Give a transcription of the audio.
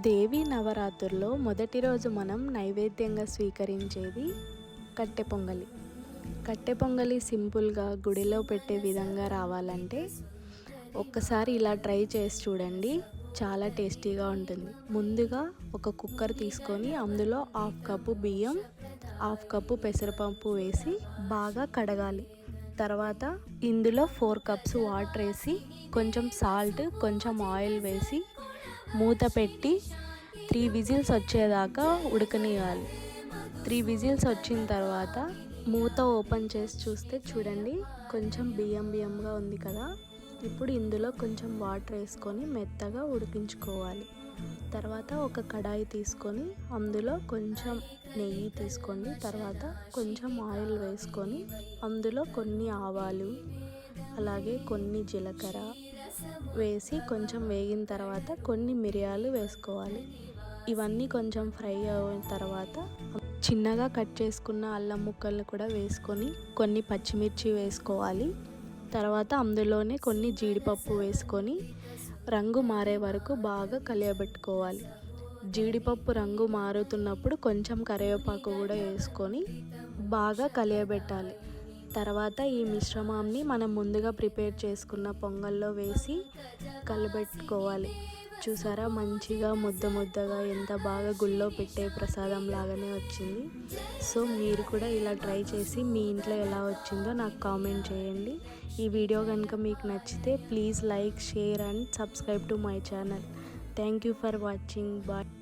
దేవి నవరాత్రుల్లో మొదటి రోజు మనం నైవేద్యంగా స్వీకరించేది కట్టె పొంగలి. కట్టె పొంగలి సింపుల్గా గుడిలో పెట్టే విధంగా రావాలంటే ఒక్కసారి ఇలా ట్రై చేసి చూడండి చాలా టేస్టీగా ఉంటుంది. ముందుగా ఒక కుక్కర్ తీసుకొని అందులో హాఫ్ కప్పు బియ్యం హాఫ్ కప్పు పెసరపప్పు వేసి బాగా కడగాలి. తర్వాత ఇందులో ఫోర్ కప్స్ వాటర్ వేసి కొంచెం సాల్ట్ కొంచెం ఆయిల్ వేసి మూత పెట్టి త్రీ విజిల్స్ వచ్చేదాకా ఉడకనియాలి త్రీ విజిల్స్ వచ్చిన తర్వాత మూత ఓపెన్ చేసి చూస్తే చూడండి కొంచెం బియ్యం బియ్యంగా ఉంది కదా. ఇప్పుడు ఇందులో కొంచెం వాటర్ వేసుకొని మెత్తగా ఉడికించుకోవాలి. తర్వాత ఒక కడాయి తీసుకొని అందులో కొంచెం నెయ్యి తీసుకోండి. తర్వాత కొంచెం ఆయిల్ వేసుకొని అందులో కొన్ని ఆవాలు అలాగే కొన్ని జీలకర్ర వేసి కొంచెం వేగిన తర్వాత కొన్ని మిరియాలు వేసుకోవాలి. ఇవన్నీ కొంచెం ఫ్రై అయిన తర్వాత చిన్నగా కట్ చేసుకున్న అల్లం ముక్కలను కూడా వేసుకొని కొన్ని పచ్చిమిర్చి వేసుకోవాలి. తర్వాత అందులోనే కొన్ని జీడిపప్పు వేసుకొని రంగు మారే వరకు బాగా కలియబెట్టుకోవాలి. జీడిపప్పు రంగు మారుతున్నప్పుడు కొంచెం కరివేపాకు కూడా వేసుకొని బాగా కలియబెట్టాలి. తర్వాత ఈ మిశ్రమాన్ని మనం ముందుగా ప్రిపేర్ చేసుకున్న పొంగల్లో వేసి కలబెట్టుకోవాలి. చూసారా? మంచిగా ముద్ద ముద్దగా ఎంత బాగా గుళ్ళో పెట్టే ప్రసాదం లాగానే వచ్చింది. సో మీరు కూడా ఇలా ట్రై చేసి మీ ఇంట్లో ఎలా వచ్చిందో నాకు కామెంట్ చేయండి. ఈ వీడియో కనుక మీకు నచ్చితే please like share and subscribe to my channel. Thank you for watching. Bye.